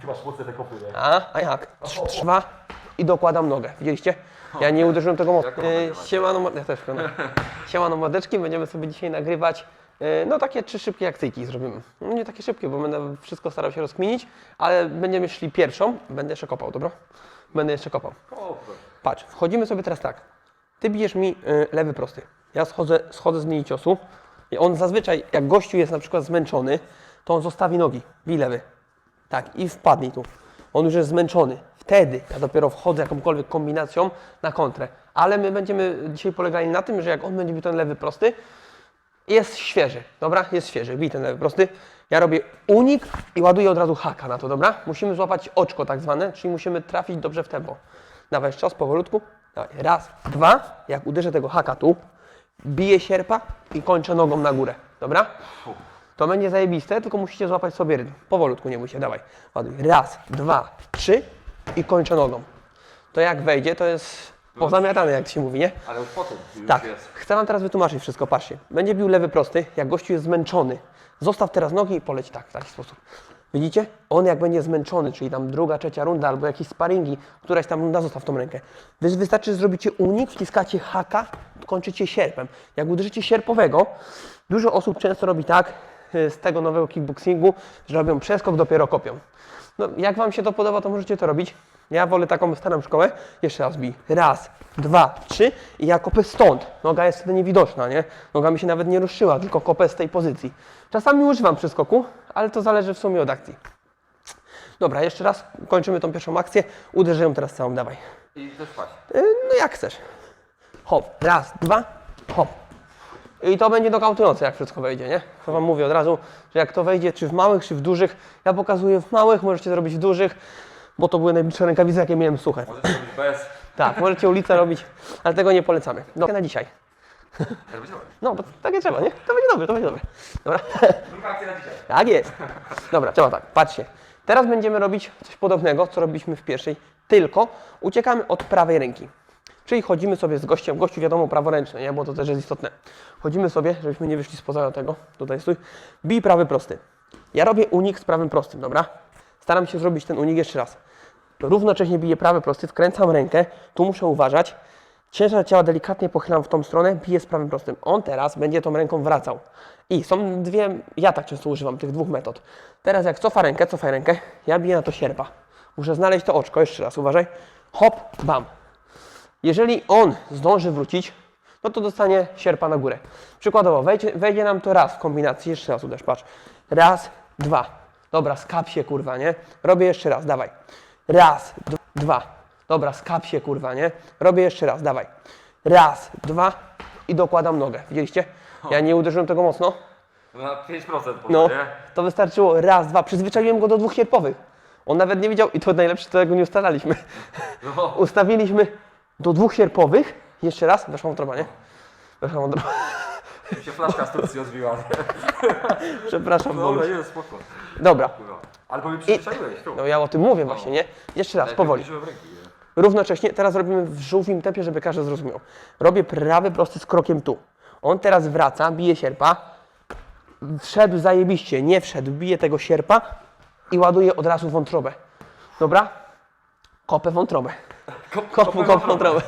Ty masz mocne te kopy, nie? A, a jak? Trz- Trwa i dokładam nogę. Widzieliście? Ja nie uderzyłem tego mocno. Yy, siemano, ja też piątek. Siemano mordeczki, będziemy sobie dzisiaj nagrywać yy, no takie trzy szybkie akcyjki zrobimy. No, nie takie szybkie, bo będę wszystko starał się rozkminić, ale będziemy szli pierwszą. Będę jeszcze kopał, dobra? Będę jeszcze kopał. Patrz, wchodzimy sobie teraz tak. Ty bijesz mi y, lewy prosty. Ja schodzę, schodzę z linii ciosu. I on zazwyczaj, jak gościu jest na przykład zmęczony, to on zostawi nogi. Bij lewy. Tak, i wpadnij tu. On już jest zmęczony. Wtedy ja dopiero wchodzę jakąkolwiek kombinacją na kontrę. Ale my będziemy dzisiaj polegali na tym, że jak on będzie bił ten lewy prosty, jest świeży, dobra? Jest świeży, bij ten lewy prosty. Ja robię unik i ładuję od razu haka na to, dobra? Musimy złapać oczko tak zwane, czyli musimy trafić dobrze w tempo. Dawaj jeszcze raz, powolutku. Dawaj. Raz, dwa, jak uderzę tego haka tu, biję sierpa i kończę nogą na górę, dobra? To będzie zajebiste, tylko musicie złapać sobie rytm. Powolutku, nie bójcie, dawaj. Ładuj. Raz, dwa, trzy i kończę nogą. To jak wejdzie, to jest pozamiatane, jak się mówi, nie? Ale już potem już Tak, jest. chcę Wam teraz wytłumaczyć wszystko, patrzcie. Będzie bił lewy prosty, jak gościu jest zmęczony. Zostaw teraz nogi i poleć tak, w taki sposób. Widzicie? On jak będzie zmęczony, czyli tam druga, trzecia runda albo jakieś sparingi, któraś tam runda, zostaw tą rękę. Wy wystarczy, że zrobicie unik, wciskacie haka, kończycie sierpem. Jak uderzycie sierpowego, dużo osób często robi tak y, z tego nowego kickboxingu, że robią przeskok, dopiero kopią. No, jak Wam się to podoba, to możecie to robić. Ja wolę taką starą szkołę. Jeszcze raz bij. Raz, dwa, trzy i ja kopę stąd. Noga jest wtedy niewidoczna, nie? Noga mi się nawet nie ruszyła, tylko kopę z tej pozycji. Czasami używam przeskoku, ale to zależy w sumie od akcji. Dobra, jeszcze raz kończymy tą pierwszą akcję. Uderzę ją teraz całą, dawaj. I też paść. Yy, no jak chcesz. Hop, raz, dwa, hop. I to będzie nokautujące, jak wszystko wejdzie, nie? To Wam mówię od razu, że jak to wejdzie, czy w małych, czy w dużych. Ja pokazuję w małych, możecie zrobić w dużych, bo to były najbliższe rękawice, jakie miałem suche. Możesz robić bez. Tak, możecie ulicę robić, ale tego nie polecamy. No, na dzisiaj. No, bo takie trzeba, nie? To będzie dobre, to będzie dobre. Dobra. Druga akcja na dzisiaj. Tak jest. Dobra, trzeba tak, patrzcie. Teraz będziemy robić coś podobnego, co robiliśmy w pierwszej, tylko uciekamy od prawej ręki. Czyli chodzimy sobie z gościem, gościu wiadomo praworęczny, nie? bo to też jest istotne. Chodzimy sobie, żebyśmy nie wyszli spoza tego, tutaj stój, bij prawy prosty. Ja robię unik z prawym prostym, dobra? Staram się zrobić ten unik jeszcze raz. Równocześnie biję prawy prosty, wkręcam rękę, tu muszę uważać. Ciężar ciała delikatnie pochylam w tą stronę, biję z prawym prostym. On teraz będzie tą ręką wracał. I są dwie, ja tak często używam tych dwóch metod. Teraz jak cofa rękę, cofaj rękę, ja biję na to sierpa. Muszę znaleźć to oczko, jeszcze raz, uważaj. Hop, bam. Jeżeli on zdąży wrócić, no to dostanie sierpa na górę. Przykładowo, wejdzie, wejdzie nam to raz w kombinacji, jeszcze raz uderz, patrz. Raz, dwa. Dobra, skap się, kurwa, nie? Robię jeszcze raz, dawaj. Raz, dwa. Dobra, skap się, kurwa, nie? Robię jeszcze raz, dawaj. Raz, dwa i dokładam nogę. Widzieliście? Ja nie uderzyłem tego mocno. Na 5% poszło, No, nie? to wystarczyło raz, dwa. Przyzwyczaiłem go do dwóch sierpowych. On nawet nie wiedział i to najlepsze, to tego nie ustalaliśmy. No. Ustawiliśmy do dwóch sierpowych. Jeszcze raz, weszła wątroba, nie? Weszła wątroba. Mi się flaszka z Turcji odbiła. Przepraszam, No Boluś. ale jest spoko. Dobra, Kurwa. Ale mi przyzwyczaiłeś, tu. no ja o tym mówię właśnie, nie? Jeszcze raz, powoli. uderzyłem ręki, nie? Równocześnie, teraz robimy w żółwim tempie, żeby każdy zrozumiał. Robię prawy prosty z krokiem tu. On teraz wraca, bije sierpa. Wszedł zajebiście, nie wszedł, bije tego sierpa i ładuje od razu wątrobę. Dobra? Kopę wątrobę. Kop, Kop, kop wątrobę.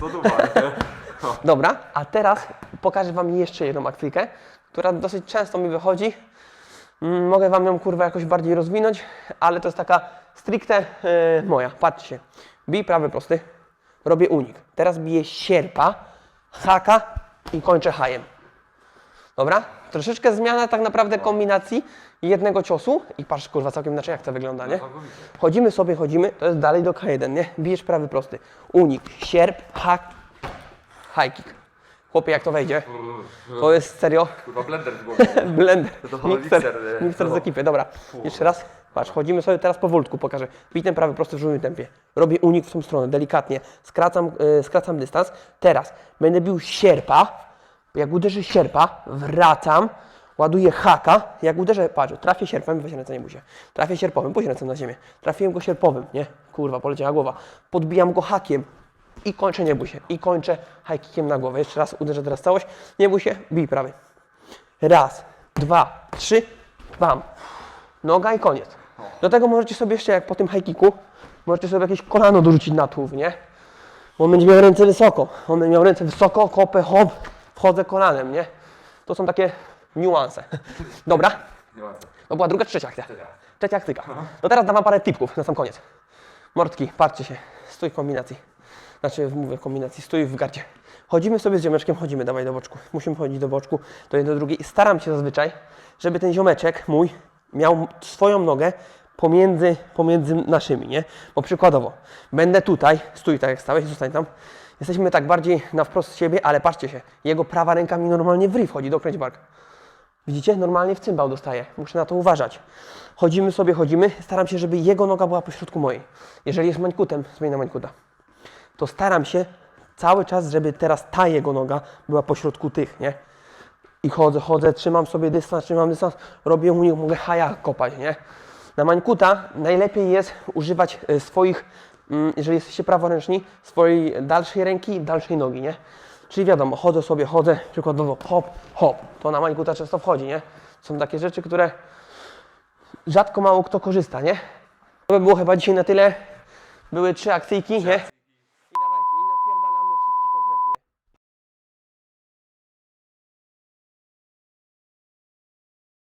To dupa, nie? Dobra, a teraz pokażę Wam jeszcze jedną akcyjkę, która dosyć często mi wychodzi. Mm, Mogę Wam ją kurwa jakoś bardziej rozwinąć, ale to jest taka stricte e, moja. Patrzcie, bij prawy prosty, robię unik. Teraz biję sierpa, haka i kończę hajem. Dobra? Troszeczkę zmiana tak naprawdę kombinacji jednego ciosu i patrz kurwa całkiem inaczej jak to wygląda, nie? Chodzimy sobie, chodzimy, to jest dalej do K1, nie? Bijesz prawy prosty. Unik, sierp, hak, high kick. Chłopie, jak to wejdzie? To jest serio Kurwa, blender w głowie. blender, To to mikser, mikser, mikser z ekipy. Dobra, jeszcze raz. Patrz, chodzimy sobie teraz powolutku, pokażę. Bij ten prawy prosty w żółwym tempie. Robię unik w tą stronę, delikatnie. Skracam, e, skracam dystans. Teraz będę bił sierpa. Jak uderzy sierpa, wracam, ładuję haka. Jak uderzę, patrz, trafię sierpem, weź ręce, nie się. Trafię sierpowym, pójdź ręce na ziemię. Trafiłem go sierpowym, nie? Kurwa, poleciała głowa. Podbijam go hakiem. I kończę, nie bój się. I kończę high kickiem na głowę. Jeszcze raz uderzę teraz całość. Nie bój się, bij prawy. Raz, dwa, trzy, Bam. Noga i koniec. Do tego możecie sobie jeszcze, jak po tym high kicku, możecie sobie jakieś kolano dorzucić na tułów, nie? Bo on będzie miał ręce wysoko. On będzie miał ręce wysoko, kopę, hop, wchodzę kolanem, nie? To są takie niuanse. Dobra? To była druga, trzecia akcja? Trzecia akcyjka. To teraz dam wam parę tipków na sam koniec. Mordki, patrzcie się. Stój w kombinacji. Znaczy, mówię kombinacji, stój w gardzie. Chodzimy sobie z ziomeczkiem, chodzimy, dawaj do boczku. Musimy chodzić do boczku, do jednej, do drugiej. I staram się zazwyczaj, żeby ten ziomeczek mój miał swoją nogę pomiędzy, pomiędzy naszymi, nie? Bo przykładowo, będę tutaj, stój tak jak stałeś, zostań tam. Jesteśmy tak bardziej na wprost siebie, ale patrzcie się, jego prawa ręka mi normalnie w ryj wchodzi, dokręć bark. Widzicie? Normalnie w cymbał dostaje. Muszę na to uważać. Chodzimy sobie, chodzimy. Staram się, żeby jego noga była pośrodku mojej. Jeżeli jest mańkutem, zmień na mańkuta. To staram się cały czas, żeby teraz ta jego noga była pośrodku tych, nie? I chodzę, chodzę, trzymam sobie dystans, trzymam dystans, robię u nich, mogę haja kopać, nie? Na mańkuta najlepiej jest używać e, swoich, mm, jeżeli jesteście praworęczni, swojej dalszej ręki i dalszej nogi, nie? Czyli wiadomo, chodzę sobie, chodzę, przykładowo hop, hop, to na mańkuta często wchodzi, nie? Są takie rzeczy, które rzadko mało kto korzysta, nie? To by było chyba dzisiaj na tyle. Były trzy akcyjki, nie?